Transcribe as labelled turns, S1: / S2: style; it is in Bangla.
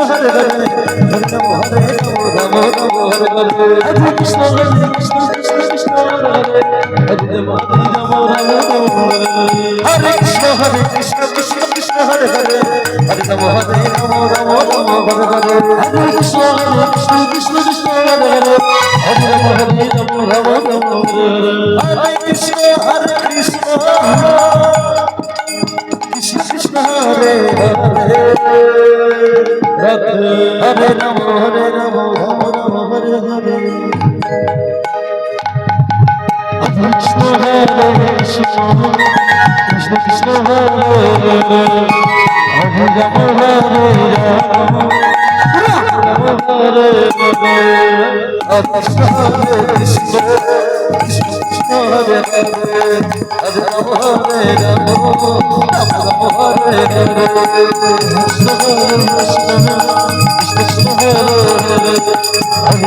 S1: হরে হরে হরে কৃষ্ণ হরে কৃষ্ণ কৃষ্ণ কৃষ্ণ, হরে হরে। হরে কৃষ্ণ কৃষ্ণ কৃষ্ণ কৃষ্ণ হরে হরে। রাম রাম রাম হরে হরে হরে কৃষ্ণ হরে কৃষ্ণ কৃষ্ণ কৃষ্ণ হরে হরে রাম হরে রাম রাম রাম হরে হরে হরে কৃষ্ণ হরে কৃষ্ণ কৃষ্ণ কৃষ্ণ হরে হরে হরে